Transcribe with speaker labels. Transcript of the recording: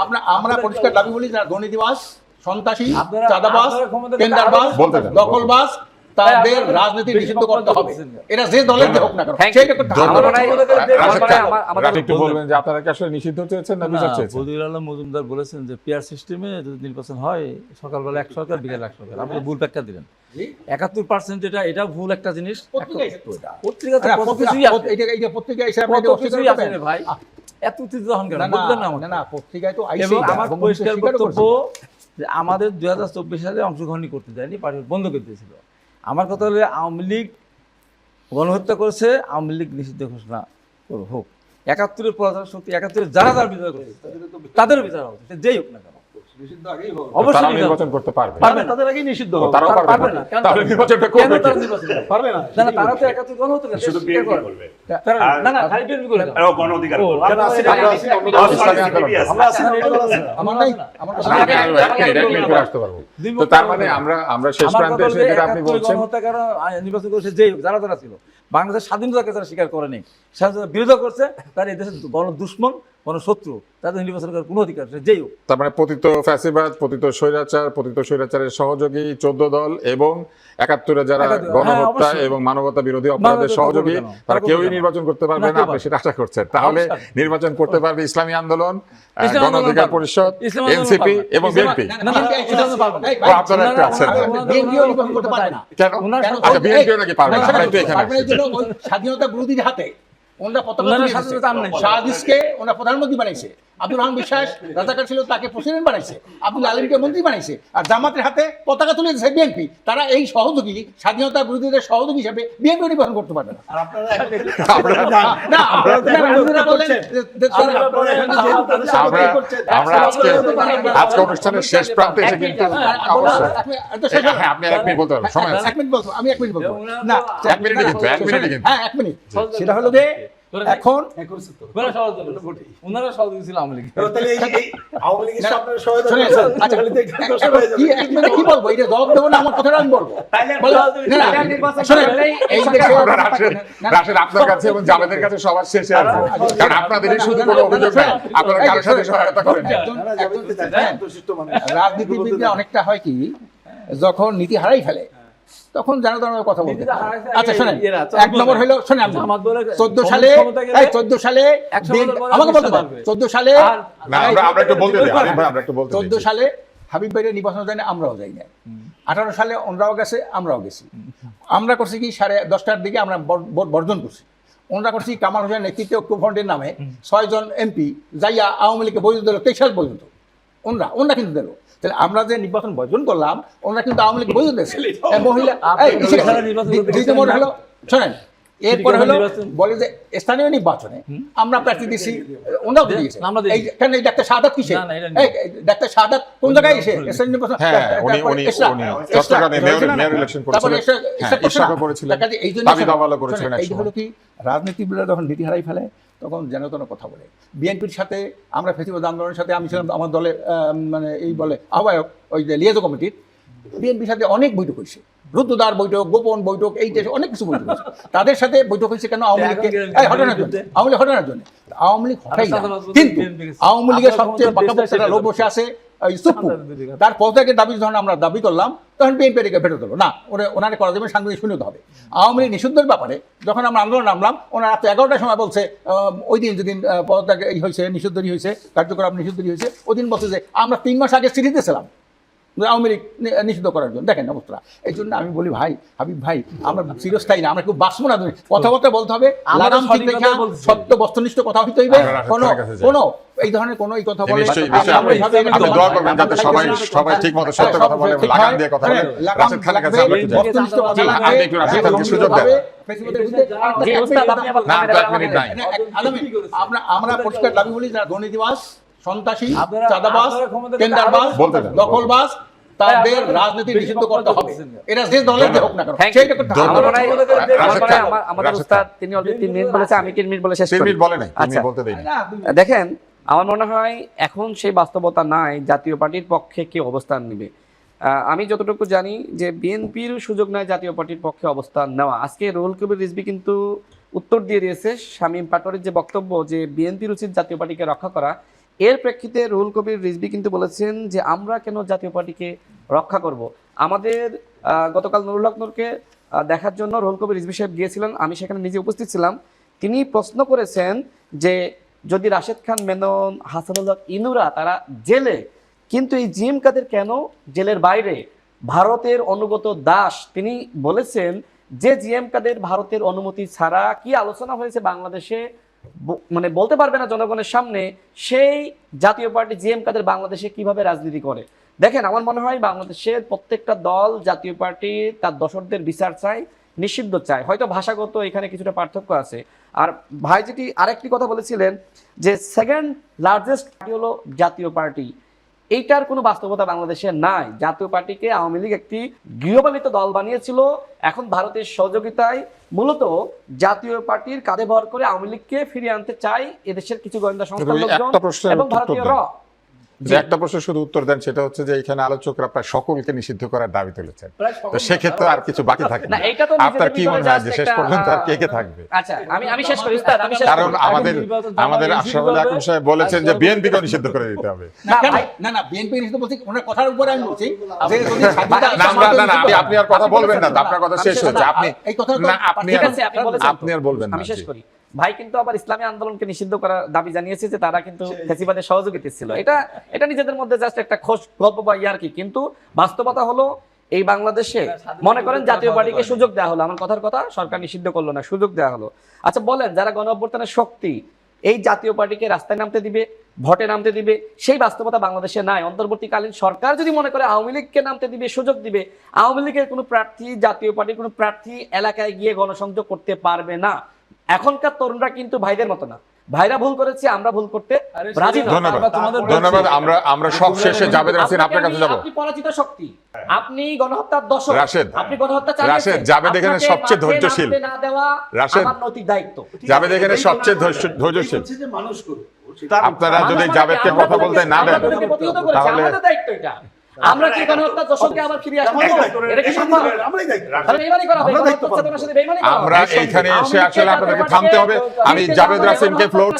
Speaker 1: আমরা আমরা পরিষ্কার দাবি বলি যারা দুর্নীতিবাজ সন্ত্রাসী
Speaker 2: চাঁদাবাস
Speaker 1: চাঁদাবাজ
Speaker 2: আপনারা
Speaker 1: তাদের রাজনীতি নিষিদ্ধ করতে হবে। এটা যে দলের হোক না কেন
Speaker 3: আমাদের
Speaker 4: রাফি একটু বলবেন যে আপনারা কি আসলে নিষিদ্ধ চেয়েছেন না বিচার চেয়েছেন
Speaker 2: বদিউল আলম মজুমদার বলেছেন যে পেয়ার সিস্টেমে যদি নির্বাচন হয় সকালবেলা এক সরকার বিকেল এক সরকার। আপনি ভুল ব্যাখ্যা দিলেন। একাত্তর পার্সেন্ট এটা এটা ভুল একটা জিনিস।
Speaker 1: পত্রিকায় এসেছে। এটা।
Speaker 2: পত্রিকাতে
Speaker 1: না,
Speaker 2: কত
Speaker 1: পত্রিকা-
Speaker 2: কিছুই আছে।
Speaker 1: এটা- এইটা পত্রিকায় এসে আপনি
Speaker 2: কত
Speaker 1: এটা অস্বীকার
Speaker 2: কিছুই আছে
Speaker 1: করবেন?
Speaker 2: রে ভাই। এত উত্তেজিত হন কেন?
Speaker 1: না,
Speaker 2: বলবেন না
Speaker 1: না,
Speaker 2: আমাকে।
Speaker 1: না, না, পত্রিকায় তো আইসেই
Speaker 2: এবং
Speaker 1: এটা,
Speaker 2: আমার পরিষ্কার বক্তব্য যে আমাদের দুই হাজার চব্বিশ সালে অংশগ্রহণই করতে দেয়নি পার্টি বন্ধ করে দিয়েছিল। আমার কথা হলে আওয়ামী লীগ গণহত্যা করেছে, আওয়ামী লীগ নিষিদ্ধ ঘোষণা হোক একাত্তরের পরাধীন শক্তি একাত্তরের যারা যারা বিচার করেছে তাদের বিচার হবে যেই হোক না কেন। অবশ্যই
Speaker 4: তারা নির্বাচন
Speaker 2: হবে।
Speaker 4: করতে পারবে
Speaker 2: পারবে
Speaker 5: তাদের আগেই নিষিদ্ধ হবে
Speaker 4: তারাও
Speaker 2: পারবে
Speaker 4: পারবে
Speaker 2: না।
Speaker 4: না তাহলে
Speaker 2: পারবে না? কেন তারা নির্বাচন
Speaker 5: পারবে না
Speaker 2: না, না, তারা তো একাত্তর গণহত্যা করেছে,
Speaker 6: শুধু
Speaker 2: স্বীকার
Speaker 6: বিএনপি
Speaker 2: করে।
Speaker 6: করবে
Speaker 2: তারা-
Speaker 6: আর-
Speaker 2: না, না, খালি বিএনপি করে না।
Speaker 6: গণ অধিকার
Speaker 2: ও,
Speaker 6: করবে।
Speaker 2: কেন আছে?
Speaker 5: আমরা আছি, আমরা আছি,
Speaker 4: ইসলামী আন্দোলন।
Speaker 5: আমরা আছি না, এটা বলা আছে।
Speaker 1: আমার নাই আমার কাছে
Speaker 4: না,
Speaker 1: নাই।
Speaker 4: আমি আরও এক মিনিট, করে আসতে পারব। তো তার মানে আমরা আমরা শেষ প্রান্তে এসে
Speaker 2: যে
Speaker 4: যেটা আপনি বলছেন
Speaker 2: গণহত্যাকার নির্বাচন করেছে হোক, যারা যারা ছিল বাংলাদেশের স্বাধীনতাকে যারা স্বীকার করেনি স্বাধীনতা বিরোধ করছে তার এই দেশের গণ দুশ্মন গণ শত্রু তাদের নির্বাচন করার কোনো অধিকার নেই, যেই হোক
Speaker 4: তার মানে পতিত ফ্যাসিবাদ পতিত স্বৈরাচার পতিত স্বৈরাচারের সহযোগী চোদ্দ দল এবং একাত্তরে যারা গণহত্যা
Speaker 2: হ্যাঁ,
Speaker 4: এবং মানবতা বিরোধী অপরাধের সহযোগী তারা কেউই নির্বাচন করতে পারবে
Speaker 2: না,
Speaker 4: আপনি সেটা আশা করছেন তাহলে নির্বাচন করতে পারবে ইসলামী আন্দোলন গণ অধিকার পরিষদ এনসিপি এবং বিএনপি আপনারা একটু আছেন
Speaker 1: বিএনপিও নির্বাচন করতে পারবে না
Speaker 4: কেন আচ্ছা বিএনপিও নাকি পারবে না আমরা একটু এখানে
Speaker 1: স্বাধীনতা বিরোধীর হাতে ওনারা পতাকা
Speaker 2: ওনারা
Speaker 1: তুলে
Speaker 2: স্বাধীনতা
Speaker 1: দিয়েছে।
Speaker 2: চান নাই।
Speaker 1: শাহাদিসকে ওনারা প্রধানমন্ত্রী বানাইছে। আব্দুল রহমান বিশ্বাস রাজাকার ছিল তাকে প্রেসিডেন্ট বানাইছে। আব্দুল আলমকে মন্ত্রী বানাইছে। আর জামাতের হাতে পতাকা তুলে দিয়েছে বিএনপি তারা এই সহযোগী স্বাধীনতা বিরোধীদের সহযোগী হিসেবে বিএনপি নির্বাচন করতে পারবে না।
Speaker 5: আর আপনারা একত্রিত
Speaker 4: আমরা-
Speaker 1: না, না,
Speaker 5: আপনারা তো
Speaker 1: না,
Speaker 5: এখন
Speaker 1: ওনারা বললেন
Speaker 5: করছেন।
Speaker 1: যে- যে-
Speaker 5: আপনারা আপনারা এখন যেহেতু তাদের সাথে
Speaker 4: আমরা
Speaker 5: এই করছেন,
Speaker 4: আমরা আজকে আজকে অনুষ্ঠানের শেষ প্রান্তে এসে কিন্তু
Speaker 1: আপনি-?
Speaker 4: হ্যাঁ আপনি এক মিনিট বলতে পারবেন সময়
Speaker 1: এক মিনিট বলব আমি এক মিনিট বলব। না
Speaker 4: এক মিনিটই কিন্তু এক মিনিটই কিন্তু।
Speaker 1: হ্যাঁ এক মিনিট। সেটা হলো যে এখন?
Speaker 5: হ্যাঁ,
Speaker 2: ওনারা সহযোগী ছিল আওয়ামী লীগ।
Speaker 1: আচ্ছা,
Speaker 5: হয়ে।
Speaker 1: কি বলব? এটা জবাব দেবো না আমার কথাটা আমি বলব?
Speaker 4: আপনার কাছে এবং জামাতের কাছে সবার শেষে আসব কারণ আপনাদেরই শুধু কোনো অভিযোগ নাই। আপনারা কারোর সাথে সহায়তা করেন
Speaker 1: হ্যাঁ। রাজনীতিবিদরা অনেকটা হয় কি যখন নীতি হারাই ফেলে তখন জানা জানা কথা বলতে আচ্ছা শোনেন এক নম্বর হলো শোনেন আপনি চোদ্দ সালে চোদ্দ সালে আমাকে বলতে চোদ্দ সালে
Speaker 2: আর-
Speaker 4: না আমরা আমরা একটু বলতে দিই আরিফ ভাই, আমরা একটু বলতে
Speaker 1: চোদ্দ সালে হাবিব ভাইয়ের নির্বাচন যায় না আমরাও যাই না আঠারো সালে ওনরাও গেছে আমরাও গেছি। আমরা করছি কি সাড়ে দশটার দিকে আমরা ভোট বর্জন করছি। ওনরা করছি কামাল হোসেন নেতৃত্বে ঐক্য ফ্রন্টের নামে ছয়জন এমপি যাইয়া আওয়ামী লীগকে বৈধ দিল তেইশ সাল পর্যন্ত। ওনরা ওনরা কিন্তু দিল। তাহলে আমরা যে নির্বাচন বর্জন করলাম ওনরা কিন্তু আওয়ামী লীগ বৈধ দিয়েছে মহিলা এই, দ্বিতীয় মোড় হলো শোনেন এরপরে হলো বলে যে স্থানীয় নির্বাচনে আমরা প্রার্থী দিছি ওনারাও দিয়েছে।
Speaker 2: আমরা
Speaker 1: এই ডাক্তার শাহাদাত কিসে
Speaker 2: না, না, এটা
Speaker 1: এই এই ডাক্তার শাহাদাত কোন জায়গায় এসে স্থানীয় নির্বাচন
Speaker 4: হ্যাঁ হ্যাঁ
Speaker 1: এই জন্য
Speaker 4: এক
Speaker 1: হলো কি রাজনীতিবিদরা যখন নীতি হারাই ফেলে তখন যেন তেন কথা বলে। বিএনপির সাথে, আমরা ফেসিবাদ আন্দোলনের সাথে, আমি ছিলাম আমার দলে মানে এই বলে আহ্বায়ক, ওই যে লিয়াজো কমিটির, বিএনপির সাথে অনেক বৈঠক হয়েছে। রুদ্রদার বৈঠক গোপন বৈঠক এই দেশে অনেক কিছু বৈঠক হয়েছে। তাদের সাথে বৈঠক হয়েছে কেন? আওয়ামী লীগকে এই হটানোর জন্য। আওয়ামী লীগ হটানোর জন্য। আওয়ামী লীগ হটাই না কিন্তু আওয়ামী লীগের সবচেয়ে পাকা বক্তারা লোক বসে আছে সুপ্পু তার পদত্যাগের দাবি যখন আমরা দাবি করলাম তখন বিএনপি এটাকে ফেরত হলো না ওরা ওনারা করা যাবে সাংবাদিক শুনতে হবে। আওয়ামী লীগ নিষিদ্ধের ব্যাপারে যখন আমরা আন্দোলন নামলাম ওনারা রাত এগারোটার সময় বলছে ওই দিন যেদিন পদত্যাগ এই হয়েছে নিষিদ্ধরি হয়েছে কার্যকলাপ নিষিদ্ধরি হয়েছে ওই দিন বলছে যে আমরা তিন মাস আগে সিরিজে ছিলাম যে আওয়ামী লীগ নিষিদ্ধ করার জন্য। দেখেন অবস্থা। এই জন্য আমি বলি ভাই হাবিব ভাই আমরা চিরস্থায়ী না? আমরা খুব বাঁচবো না। তুমি কথাবার্তা বলতে হবে। ঠিক
Speaker 2: কথাই বলছি।
Speaker 1: সত্য বস্তুনিষ্ঠ কথা হইতে হইবে। কোনো। কোনো এই ধরনের কোনো এই কথা বলে
Speaker 4: সবাই সবাই ঠিক মতো সত্য কথা বলে লাগাম দিয়ে কথা বলে। রাশেদ খানের কাছে আমরা একটু
Speaker 1: বস্তুনিষ্ঠ কথা লাগবে,
Speaker 4: একটু রাশেদ খানকে সুযোগ দেন।
Speaker 1: আমরা আমরা পরিষ্কার দাবি বলি যারা দুর্নীতিবাজ সন্ত্রাসী
Speaker 4: দেন।
Speaker 1: দখলবাজ তাদের রাজনীতি নিষিদ্ধ করতে হবে। এটা যে দলের হোক না কেন সেইটা করতে হবে
Speaker 3: আমাদের উস্তাদ তিনি অলরেডি তিন মিনিট বলেছে আমি তিন মিনিট বলে শেষ
Speaker 4: মিনিট বলে নাই
Speaker 3: আচ্ছা।
Speaker 4: মিনিট বলতে
Speaker 1: তুমি-
Speaker 3: দেখেন আমার মনে হয় এখন সেই বাস্তবতা নাই জাতীয় পার্টির পক্ষে কি অবস্থান নেবে। আহ, আমি যতটুকু জানি যে বিএনপির সুযোগ নাই জাতীয় পার্টির পক্ষে অবস্থান নেওয়া। আজকে রুহুল কবির রিজবি কিন্তু উত্তর দিয়ে দিয়েছে শামীম পাটোয়ারির যে বক্তব্য যে বিএনপির উচিত জাতীয় পার্টিকে রক্ষা করা এর প্রেক্ষিতে রুহুল কবির রিজবি কিন্তু বলেছেন যে আমরা কেন জাতীয় পার্টিকে রক্ষা করব? আমাদের গতকাল নুরুল হক নূরকে আহ, দেখার জন্য রুহুল কবির রিজবি সাহেব গিয়েছিলেন। আমি সেখানে নিজে উপস্থিত ছিলাম। তিনি প্রশ্ন করেছেন যে যদি রাশেদ খান মেনন হাসানুল হক ইনুরা তারা জেলে কিন্তু এই জিএম কাদের কেন জেলের বাইরে? ভারতের অনুগত দাস তিনি বলেছেন যে জিএম কাদের ভারতের অনুমতি ছাড়া কি আলোচনা হয়েছে বাংলাদেশে? মানে বলতে পারবে না জনগণের সামনে সেই জাতীয় পার্টি জিএম কাদের বাংলাদেশে কীভাবে রাজনীতি করে। দেখেন, আমার মনে হয় বাংলাদেশের প্রত্যেকটা দল, জাতীয় পার্টি, তার দর্শকদের বিচার চায় নিষিদ্ধ চায় হয়তো ভাষাগত এখানে কিছুটা পার্থক্য আছে। আর ভাই যেটি আরেকটি কথা বলেছিলেন যে সেকেন্ড লার্জেস্ট পার্টি হলো জাতীয় পার্টি। এইটার কোনো বাস্তবতা বাংলাদেশে নাই। জাতীয় পার্টিকে আওয়ামী লীগ একটি গৃহপালিত দল বানিয়েছিল। এখন ভারতের সহযোগিতায় মূলত জাতীয় পার্টির কাঁধে ভর করে আওয়ামী লীগকে ফিরিয়ে আনতে চাই এদেশের কিছু গোয়েন্দা সংস্থার লোকজন এবং ভারতীয় র।
Speaker 4: যে একটা প্রশ্ন শুধু উত্তর দেন সেটা হচ্ছে যে এখানে আলোচকরা প্রায় সকলকে নিষিদ্ধ করার দাবি তুলেছেন। তো সেক্ষেত্রে আর কিছু বাকি থাকে
Speaker 3: না
Speaker 4: আপনার কি মনে হয় যে শেষ পর্যন্ত আর কে কে থাকবে?
Speaker 3: আচ্ছা আমি আমি শেষ করি উস্তাদ আমি শেষ করি।
Speaker 4: কারণ আমাদের আমাদের আশরাফুল
Speaker 2: নিষিদ্ধ
Speaker 4: সাহেব বলেছেন যে
Speaker 2: আর
Speaker 4: বিএনপিকে নিষিদ্ধ করে দিতে হবে।
Speaker 3: না
Speaker 1: না না বিএনপি নিষিদ্ধ বলছি ওনার কথার উপরে আমি বলছি যে যদি স্বাধীনতা
Speaker 4: না না আপনি আপনি আর কথা বলবেন না আপনার কথা শেষ হয়েছে। আপনি
Speaker 1: এই
Speaker 4: আপনি।
Speaker 3: আপনি
Speaker 4: আর বলবেন না
Speaker 3: আমি শেষ করি। ভাই কিন্তু আবার ইসলামী আন্দোলনকে নিষিদ্ধ করার দাবি জানিয়েছে যে তারা কিন্তু ফেসিবাদের সহযোগিতা ছিল এটা এটা নিজেদের মধ্যে জাস্ট একটা খোশ গল্প বা ইয়ার কি কিন্তু বাস্তবতা হলো এই বাংলাদেশে মনে করেন জাতীয় পার্টিকে সুযোগ দেওয়া হলো। আমার কথার কথা সরকার নিষিদ্ধ করল না সুযোগ দেওয়া হলো। আচ্ছা বলেন যারা গণ অভ্যুত্থানের শক্তি এই জাতীয় পার্টিকে রাস্তায় নামতে দিবে ভোটে নামতে দিবে সেই বাস্তবতা বাংলাদেশে নাই। অন্তর্বর্তীকালীন সরকার যদি মনে করে আওয়ামী লীগকে নামতে দিবে সুযোগ দিবে আওয়ামী লীগের কোনো প্রার্থী জাতীয় পার্টির কোনো প্রার্থী এলাকায় গিয়ে গণসংযোগ করতে পারবে না। এখনকার তরুণরা কিন্তু ভাইদের মতো না। ভাইরা ভুল করেছে আমরা ভুল করতে রাজি
Speaker 4: ধন্যবাদ
Speaker 2: আমরা
Speaker 4: ধন্যবাদ। আমরা আমরা সব শেষে জাবেদ রাসিন আপনার কাছে
Speaker 3: আপনাকে
Speaker 4: যাব।
Speaker 3: আপনি পরাজিত শক্তি। আপনি গণহত্যার দশক
Speaker 4: রাশেদ,
Speaker 3: আপনি গণহত্যা চালিয়েছেন।
Speaker 4: রাশেদ, জাবেদ এখানে সবচেয়ে ধৈর্যশীল।
Speaker 3: না দেওয়া
Speaker 4: রাশেদ,
Speaker 3: আমার নৈতিক দায়িত্ব।
Speaker 4: জাবেদ এখানে সবচেয়ে ধৈর্যশীল।
Speaker 5: যে মানুষ করবে
Speaker 4: আপনারা যদি
Speaker 3: মানে
Speaker 4: জাবেদকে কথা বলতে না দেন তাহলে
Speaker 3: দায়িত্ব এটা। আমরা কি গণহত্যার দশকে আবার ফিরে আসব? এটা কি সম্ভব?
Speaker 5: আমরাই দায়িত্ব
Speaker 3: তাহলে বেইমানি করা হয়
Speaker 5: আমরা দায়িত্ব
Speaker 3: চেতনার সাথে বেইমানি করা
Speaker 4: আমরা এইখানে এসে আসলে আপনাদেরকে থামতে হবে। আমি জাভেদ রাসিমকে ফ্লোর